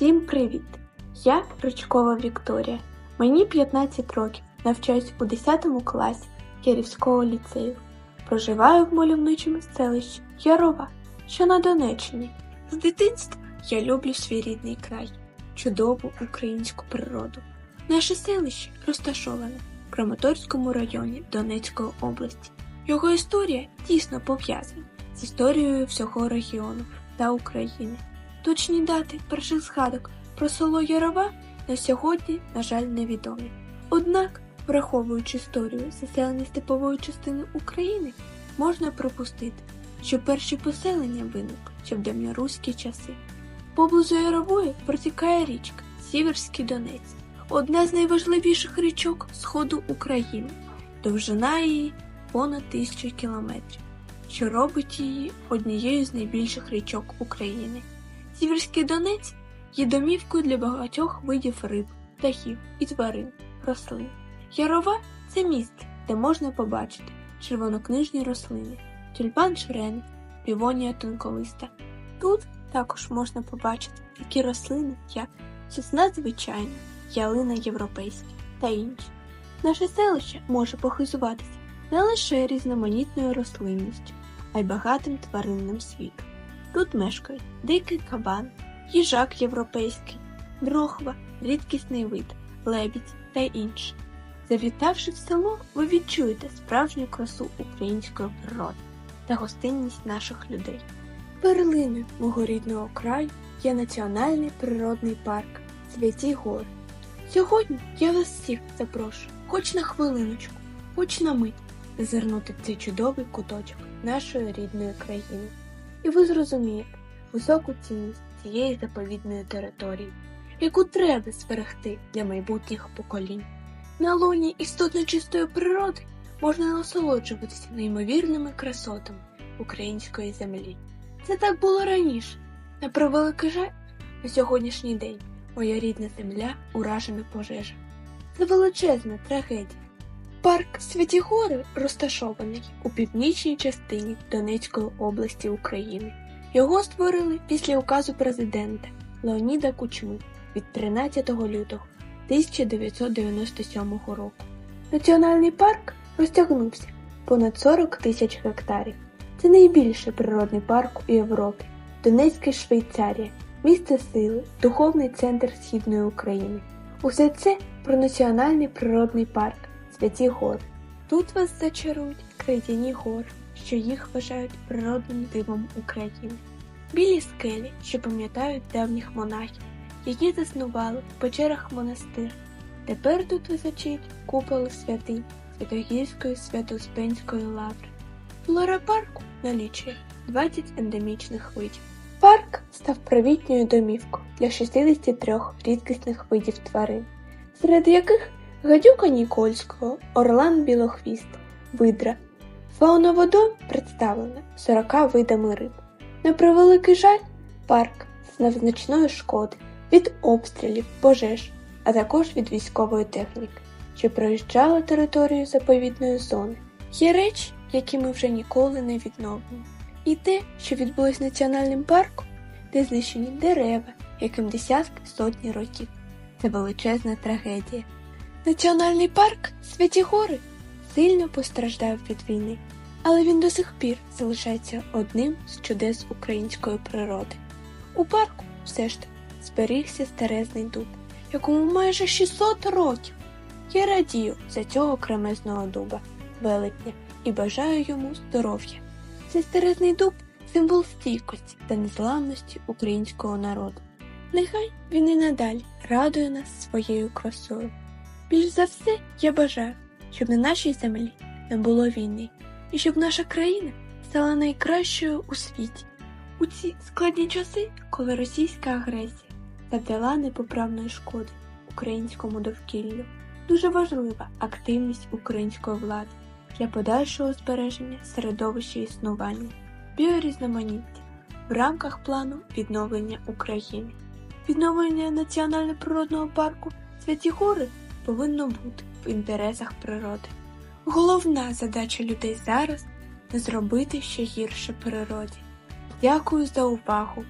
Всім привіт! Я Ричкова Вікторія. Мені 15 років, навчаюсь у 10 класі Київського ліцею. Проживаю в мальовничому селищі Ярова, що на Донеччині. З дитинства я люблю свій рідний край, чудову українську природу. Наше селище розташоване в Краматорському районі Донецької області. Його історія тісно пов'язана з історією всього регіону та України. Точні дати перших згадок про село Ярова на сьогодні, на жаль, невідомі. Однак, враховуючи історію заселення степової частини України, можна припустити, що перші поселення виникли ще в давньоруські часи. Поблизу Ярової протікає річка Сіверський Донець, одна з найважливіших річок Сходу України. Довжина її понад тисячу кілометрів, що робить її однією з найбільших річок України. Сіверський Донець є домівкою для багатьох видів риб, птахів і тварин, рослин. Ярова це місце, де можна побачити червонокнижні рослини, тюльпан ширен, півонія тонколиста. Тут також можна побачити такі рослини, як сосна звичайна, ялина європейська та інші. Наше селище може похизуватися не лише різноманітною рослинністю, а й багатим тваринним світом. Тут мешкають дикий кабан, їжак європейський, дрохва, рідкісний вид, лебідь та інше. Завітавши в село, ви відчуєте справжню красу української природи та гостинність наших людей. Перлиною мого рідного краю є Національний природний парк Святі Гори. Сьогодні я вас всіх запрошую, хоч на хвилиночку, хоч на мить, зазирнути в цей чудовий куточок нашої рідної країни. І ви зрозумієте високу цінність цієї заповідної території, яку треба зберегти для майбутніх поколінь. На лоні істотно чистої природи можна насолоджуватися неймовірними красотами української землі. Це так було раніше. На превеликий жаль, на сьогоднішній день моя рідна земля уражена пожежа. Це величезна трагедія. Парк Святі Гори розташований у північній частині Донецької області України. Його створили після указу президента Леоніда Кучми від 13 лютого 1997 року. Національний парк розтягнувся понад 40 тисяч гектарів. Це найбільший природний парк у Європі, Донецька Швейцарія, місце сили, духовний центр Східної України. Усе це про національний природний парк Святі Гори. Тут вас зачарують крейдяні гори, що їх вважають природним дивом України. Білі скелі, що пам'ятають давніх монахів, які заснували в печерах монастир. Тепер тут височить куполи святинь Святогірської Свято-Успенської лаври. Флора парку налічує 20 ендемічних видів. Парк став привітною домівкою для 63 рідкісних видів тварин, серед яких гадюка Нікольського, орлан білохвіст, видра. Фауна водою представлена 40 видами риб. На превеликий жаль, парк зазнав значної шкоди від обстрілів, пожеж, а також від військової техніки, що проїжджала територію заповідної зони. Є речі, які ми вже ніколи не відновимо. І те, що відбулось національним парком, де знищені дерева, яким десятки сотні років. Це величезна трагедія. Національний парк Святі Гори сильно постраждав від війни, але він до сих пір залишається одним з чудес української природи. У парку все ж таки зберігся старезний дуб, якому майже 600 років. Я радію за цього кремезного дуба, велетня, і бажаю йому здоров'я. Цей старезний дуб символ стійкості та незламності українського народу. Нехай він і надалі радує нас своєю красою. Більш за все я бажаю, щоб на нашій землі не було війни, і щоб наша країна стала найкращою у світі. У ці складні часи, коли російська агресія завдала непоправної шкоди українському довкіллю, дуже важлива активність української влади для подальшого збереження середовища існування, біорізноманіття в рамках плану відновлення України. Відновлення національно-природного парку Святі Гори повинно бути в інтересах природи. Головна задача людей зараз не зробити ще гірше природі. Дякую за увагу!